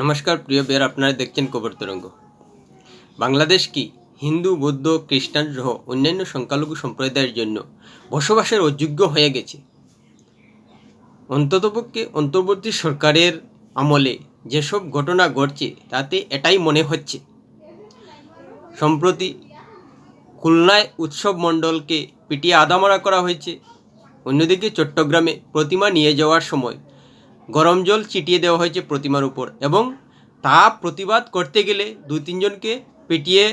নমস্কার, প্রিয় বের আপনারা দেখছেন কবর তরঙ্গ। বাংলাদেশ কি হিন্দু, বৌদ্ধ, খ্রিস্টান সহ অন্যান্য সংখ্যালঘু সম্প্রদায়ের জন্য বসবাসের অযোগ্য হয়ে গেছে? অন্ততপক্ষে অন্তর্বর্তী সরকারের আমলে যেসব ঘটনা ঘটছে, তাতে এটাই মনে হচ্ছে। সম্প্রতি খুলনায় উৎসব মণ্ডলকে পিটিয়ে আদামরা করা হয়েছে। অন্যদিকে চট্টগ্রামে প্রতিমা নিয়ে যাওয়ার সময় গরম জল ছিটিয়ে দেওয়া হয়েছে প্রতিমার উপর এবং তা প্রতিবাদ করতে গেলে দু তিনজনকে পিটিয়ে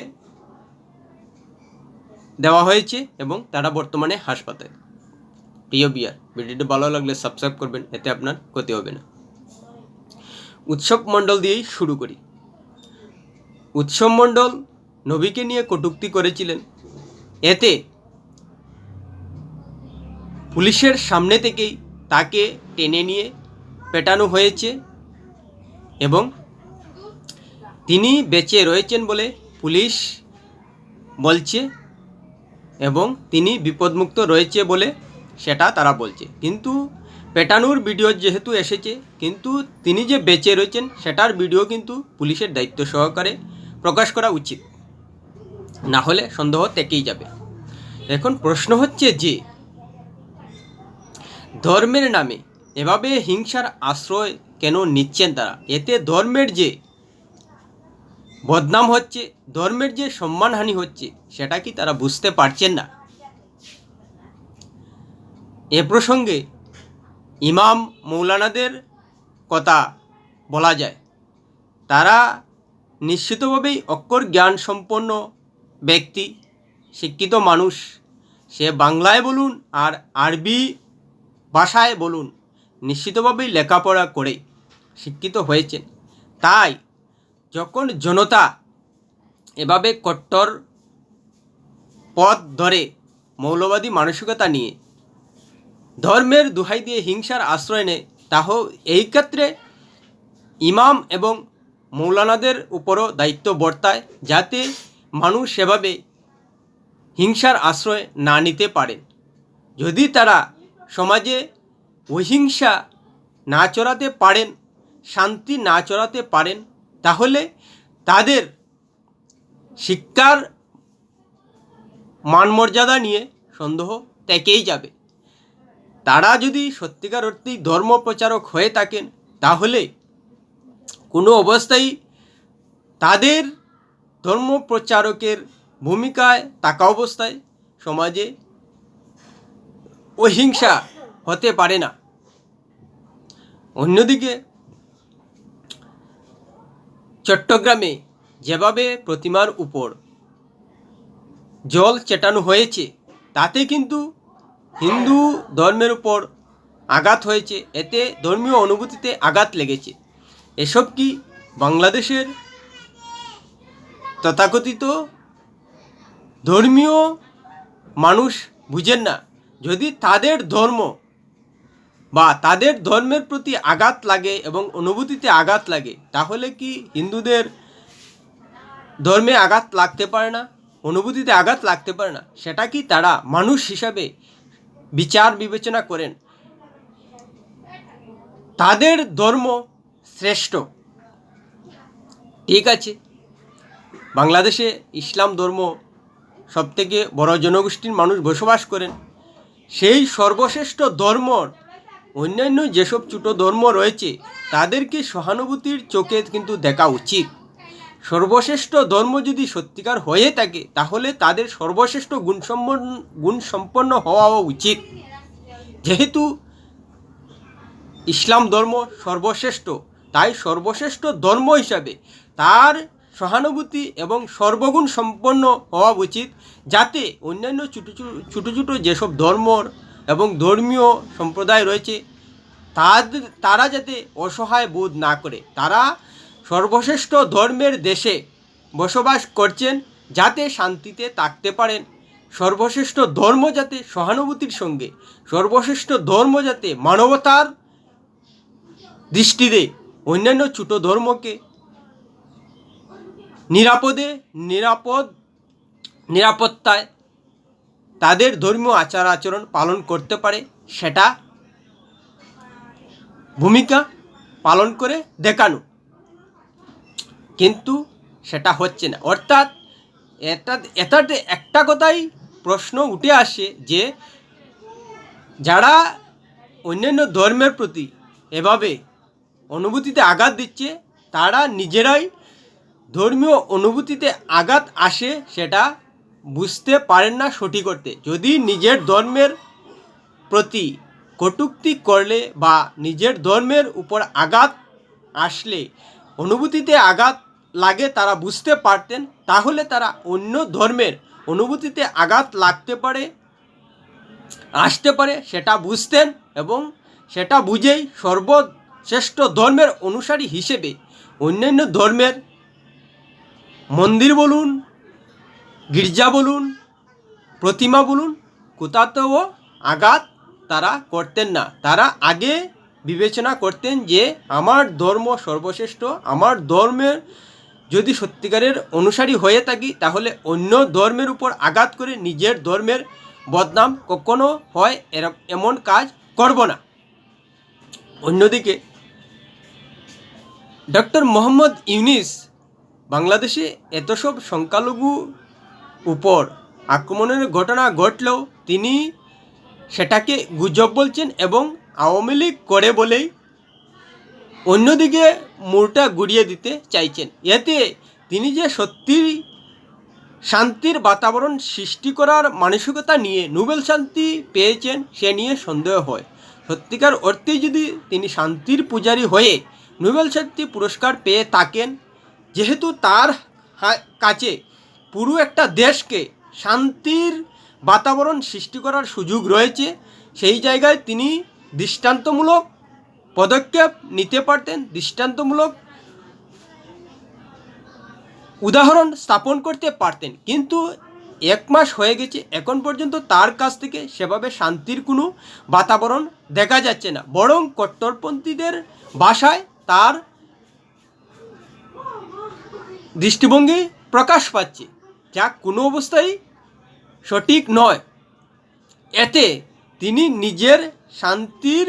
দেওয়া হয়েছে এবং তারা বর্তমানে হাসপাতালে। প্রিয় বিয়ার ভিডিওটি ভালো লাগলে সাবস্ক্রাইব করবেন, এতে আপনার ক্ষতি হবে না। উৎসব মণ্ডল দিয়েই শুরু করি। উৎসব মণ্ডল নবীকে নিয়ে কটূক্তি করেছিলেন। এতে পুলিশের সামনে থেকেই তাকে টেনে নিয়ে পেটানো হয়েছে এবং তিনি বেঁচে রয়েছেন বলে পুলিশ বলছে এবং তিনি বিপদমুক্ত রয়েছে বলে সেটা তারা বলছে। কিন্তু পেটানোর ভিডিও যেহেতু এসেছে, কিন্তু তিনি যে বেঁচে রয়েছেন সেটার ভিডিও কিন্তু পুলিশের দায়িত্ব সহকারে প্রকাশ করা উচিত। না হলে সন্দেহ থেকেই যাবে। এখন প্রশ্ন হচ্ছে যে, ধর্মের নামে এভাবে হিংসার আশ্রয় কেন নিচ্ছেন তারা? এতে ধর্মের যে বদনাম হচ্ছে, ধর্মের যে সম্মানহানি হচ্ছে, সেটা কি তারা বুঝতে পারছেন না? এ প্রসঙ্গে ইমাম মৌলানাদের কথা বলা যায়। তারা নিশ্চিতভাবেই অক্ষর জ্ঞান সম্পন্ন ব্যক্তি, শিক্ষিত মানুষ। সে বাংলায় বলুন আর আরবি ভাষায় বলুন। নিশ্চিতভাবেই লেখাপড়া করে শিক্ষিত হয়েছেন। তাই যখন জনতা এভাবে কট্টর পথ ধরে মৌলবাদী মানসিকতা নিয়ে ধর্মের দুহাই দিয়ে হিংসার আশ্রয় নেয়, তাহ এই ক্ষেত্রে ইমাম এবং মৌলানাদের উপরও দায়িত্ব বর্তায় যাতে মানুষ সেভাবে হিংসার আশ্রয় না নিতে পারেন। যদি তারা সমাজে অহিংসা না চড়াতে পারেন, শান্তি না চড়াতে পারেন, তাহলে তাদের শিক্ষার মানমর্যাদা নিয়ে সন্দেহ থেকেই যাবে। তারা যদি সত্যিকার অর্থেই ধর্ম প্রচারক হয়ে থাকেন, তাহলে কোনো অবস্থায় তাদের ধর্ম প্রচারকের ভূমিকায় থাকা অবস্থায় সমাজে অহিংসা হতে পারে না। অন্যদিকে, চট্টগ্রামে যেভাবে প্রতিমার উপর জল চেটানো হয়েছে, তাতে কিন্তু হিন্দু ধর্মের উপর আঘাত হয়েছে। এতে ধর্মীয় অনুভূতিতে আঘাত লেগেছে। এসব কি বাংলাদেশের তথাকথিত ধর্মীয় মানুষ বুঝেন না? যদি তাদের ধর্ম বা তাদের ধর্মের প্রতি আঘাত লাগে এবং অনুভূতিতে আঘাত লাগে, তাহলে কি হিন্দুদের ধর্মে আঘাত লাগতে পারে না? অনুভূতিতে আঘাত লাগতে পারে না। সেটা কি তারা মানুষ হিসাবে বিচার বিবেচনা করেন? তাদের ধর্ম শ্রেষ্ঠ। ঠিক আছে। বাংলাদেশে ইসলাম ধর্ম সবথেকে বড় জনগোষ্ঠীর মানুষ বসবাস করেন। সেই সর্বশ্রেষ্ঠ ধর্মর অন্যান্য যেসব ছোটো ধর্ম রয়েছে, তাদেরকে সহানুভূতির চোখে কিন্তু দেখা উচিত। সর্বশ্রেষ্ঠ ধর্ম যদি সত্যিকার হয়ে থাকে, তাহলে তাদের সর্বশ্রেষ্ঠ গুণসম্পন্ন গুণসম্পন্ন হওয়া উচিত। যেহেতু ইসলাম ধর্ম সর্বশ্রেষ্ঠ, তাই সর্বশ্রেষ্ঠ ধর্ম হিসাবে তার সহানুভূতি এবং সর্বগুণ সম্পন্ন হওয়া উচিত, যাতে অন্যান্য ছোটো ছোটো ছোটো ছোটো যেসব ধর্মর এবং ধর্মীয় সম্প্রদায় রয়েছে তাদের তারা যাতে অসহায় বোধ না করে। তারা সর্বশ্রেষ্ঠ ধর্মের দেশে বসবাস করছেন যাতে শান্তিতে থাকতে পারেন। সর্বশ্রেষ্ঠ ধর্ম যাতে সহানুভূতির সঙ্গে, সর্বশ্রেষ্ঠ ধর্ম যাতে মানবতার দৃষ্টিতে অন্যান্য ছোটো ধর্মকে নিরাপদে, নিরাপদ, নিরাপত্তায় তাদের ধর্মীয় আচার আচরণ পালন করতে পারে, সেটা ভূমিকা পালন করে দেখানো। কিন্তু সেটা হচ্ছে না। অর্থাৎ এটা এটাতে একটা কথাই প্রশ্ন উঠে আসে যে, যারা অন্যান্য ধর্মের প্রতি এভাবে অনুভূতিতে আঘাত দিচ্ছে, তারা নিজেরাই ধর্মীয় অনুভূতিতে আঘাত আসে, সেটা বুঝতে পারেন না সঠিক করতে যদি নিজের ধর্মের প্রতি কটূক্তি করলে বা নিজের ধর্মের উপর আঘাত আসলে, অনুভূতিতে আঘাত লাগে তারা বুঝতে পারতেন, তাহলে তারা অন্য ধর্মের অনুভূতিতে আঘাত লাগতে পারে, আসতে পারে, সেটা বুঝতেন এবং সেটা বুঝেই সর্বশ্রেষ্ঠ ধর্মের অনুসারী হিসেবে অন্যান্য ধর্মের মন্দির বলুন গির্জা বলুন, প্রতিমা বলুন, কোথাতেও আঘাত তারা করতেন না। তারা আগে বিবেচনা করতেন যে, আমার ধর্ম সর্বশ্রেষ্ঠ, আমার ধর্মের যদি সত্যিকারের অনুসারী হয়ে থাকি, তাহলে অন্য ধর্মের উপর আঘাত করে নিজের ধর্মের বদনাম কখনো হয় এমন কাজ করব না। অন্যদিকে, ডক্টর মোহাম্মদ ইউনিস, বাংলাদেশে এত সব সংখ্যালঘু উপর। আক্রমণের ঘটনা ঘটলেও তিনি সেটাকে গুজব বলছেন এবং আওয়ামী লীগ করে বলেই অন্যদিকে মুড়টা গুড়িয়ে দিতে চাইছেন। এতে তিনি যে সত্যি শান্তির বাতাবরণ সৃষ্টি করার মানসিকতা নিয়ে নোবেল শান্তি পেয়েছেন সে নিয়ে সন্দেহ হয়। সত্যিকার অর্থে যদি তিনি শান্তির পূজারী হয়ে নোবেল শান্তি পুরস্কার পেয়ে থাকেন, যেহেতু তার কাছে পুরো একটা দেশকে শান্তির বাতাবরণ সৃষ্টি করার সুযোগ রয়েছে, সেই জায়গায় তিনি দৃষ্টান্তমূলক পদক্ষেপ নিতে পারতেন, দৃষ্টান্তমূলক উদাহরণ স্থাপন করতে পারতেন। কিন্তু এক মাস হয়ে গেছে, এখন পর্যন্ত তার কাছ থেকে সেভাবে শান্তির কোনো বাতাবরণ দেখা যাচ্ছে না। বরং কট্টরপন্থীদের বাসায় তার দৃষ্টিভঙ্গি প্রকাশ পাচ্ছে। যা কোনো অবস্থায় সঠিক নয়। এতে তিনি নিজের শান্তির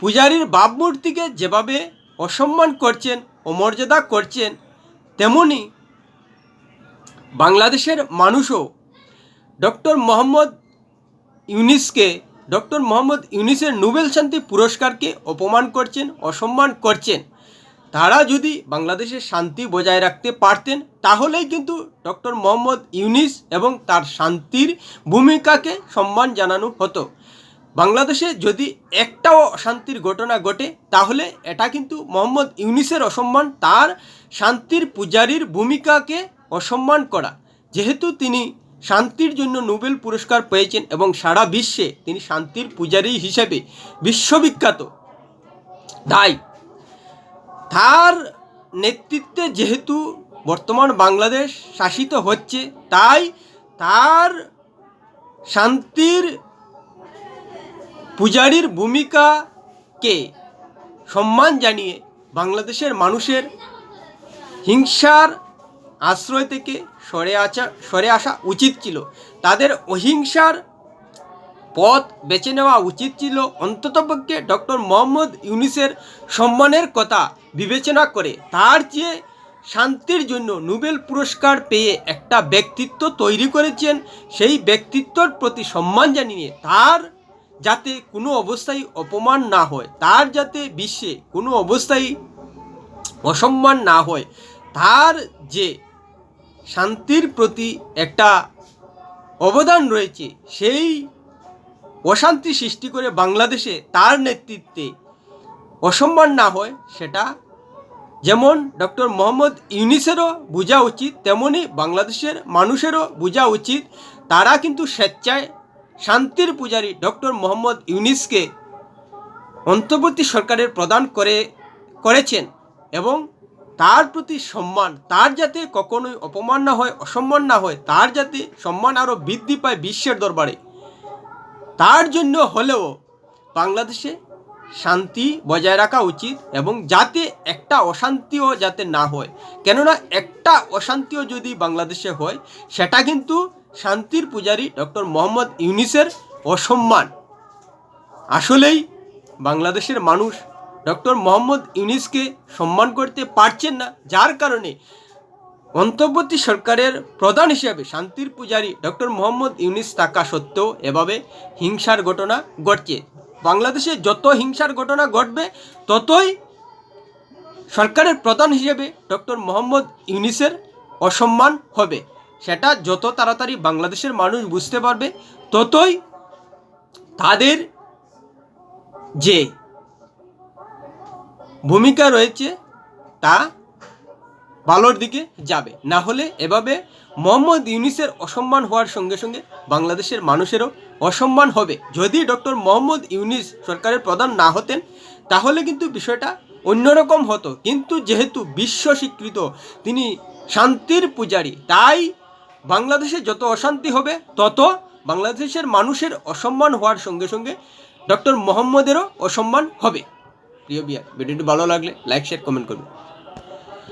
পূজারীর ভাবমূর্তিকে যেভাবে অসম্মান করছেন অমর্যাদা করছেন, তেমনি বাংলাদেশের মানুষও ডক্টর মোহাম্মদ ইউনিসকে, ডক্টর মোহাম্মদ ইউনিসের নোবেল শান্তি পুরস্কারকে অপমান করছেন, অসম্মান করছেন। তারা যদি বাংলাদেশের শান্তি বজায় রাখতে পারতেন, তাহলেই কিন্তু ডক্টর মোহাম্মদ ইউনিস এবং তার শান্তির ভূমিকাকে সম্মান জানানো হতো। বাংলাদেশে যদি একটাও অশান্তির ঘটনা ঘটে, তাহলে এটা কিন্তু মোহাম্মদ ইউনিসের অসম্মান, তার শান্তির পূজারীর ভূমিকাকে অসম্মান করা। যেহেতু তিনি শান্তির জন্য নোবেল পুরস্কার পেয়েছেন এবং সারা বিশ্বে তিনি শান্তির পূজারী হিসেবে বিশ্ববিখ্যাত। তাই তার নেতৃত্বে যেহেতু বর্তমান বাংলাদেশ শাসিত হচ্ছে, তাই তার শান্তির পূজারীর ভূমিকাকে সম্মান জানিয়ে বাংলাদেশের মানুষের হিংসার আশ্রয় থেকে সরে আসা সরে আসা উচিত ছিল। তাদের অহিংসার পথ বেছে নেওয়া উচিত ছিল অন্ততপক্ষে ডক্টর মোহাম্মদ ইউনিসের সম্মানের কথা বিবেচনা করে। তার যে শান্তির জন্য নোবেল পুরস্কার পেয়ে একটা ব্যক্তিত্ব তৈরি করেছেন, সেই ব্যক্তিত্বর প্রতি সম্মান জানিয়ে তার যাতে কোনো অবস্থায় অপমান না হয়, তার যাতে বিশ্বে কোনো অবস্থায় অসম্মান না হয়, তার যে শান্তির প্রতি একটা অবদান রয়েছে, সেই অশান্তি সৃষ্টি করে বাংলাদেশে তার নেতৃত্বে অসম্মান না হয়, সেটা যেমন ডক্টর মোহাম্মদ ইউনিসেরও বোঝা উচিত, তেমনি বাংলাদেশের মানুষেরও বোঝা উচিত। তারা কিন্তু স্বেচ্ছায় শান্তির পূজারী ডক্টর মোহাম্মদ ইউনিসকে অন্তর্বর্তী সরকারের প্রদান করে, করেছেন এবং তার প্রতি সম্মান, তার যাতে কখনোই অপমান না হয়, অসম্মান না হয়, তার যাতে সম্মান আরও বৃদ্ধি পায় বিশ্বের দরবারে। তার জন্য হলেও বাংলাদেশে শান্তি বজায় রাখা উচিত এবং যাতে একটা অশান্তিও যাতে না হয়। কেননা একটা অশান্তিও যদি বাংলাদেশে হয়, সেটা কিন্তু শান্তির পূজারী ডক্টর মোহাম্মদ ইউনিসের অসম্মান। আসলেই বাংলাদেশের মানুষ ডক্টর মোহাম্মদ ইউনিসকে সম্মান করতে পারছেন না, যার কারণে অন্তর্বর্তী সরকারের প্রধান হিসেবে শান্তির পূজারী ডক্টর মোহাম্মদ ইউনিস থাকা সত্ত্বেও এভাবে হিংসার ঘটনা ঘটছে। বাংলাদেশে যত হিংসার ঘটনা ঘটবে, ততই সরকারের প্রধান হিসেবে ডক্টর মোহাম্মদ ইউনিসের অসম্মান হবে। সেটা যত তাড়াতাড়ি বাংলাদেশের মানুষ বুঝতে পারবে, ততই তাদের যে ভূমিকা রয়েছে, তা ভালোর দিকে যাবে। না হলে এভাবে মোহাম্মদ ইউনিসের অসম্মান হওয়ার সঙ্গে সঙ্গে বাংলাদেশের মানুষেরও অসম্মান হবে। যদি ডক্টর মোহাম্মদ ইউনিস সরকারের প্রধান না হতেন, তাহলে কিন্তু বিষয়টা অন্যরকম হতো। কিন্তু যেহেতু বিশ্ব স্বীকৃত তিনি শান্তির পূজারী, তাই বাংলাদেশে যত অশান্তি হবে, তত বাংলাদেশের মানুষের অসম্মান হওয়ার সঙ্গে সঙ্গে ডক্টর মোহাম্মদেরও অসম্মান হবে। প্রিয় বিয়ার, ভিডিওটি ভালো লাগলে লাইক শেয়ার কমেন্ট করবে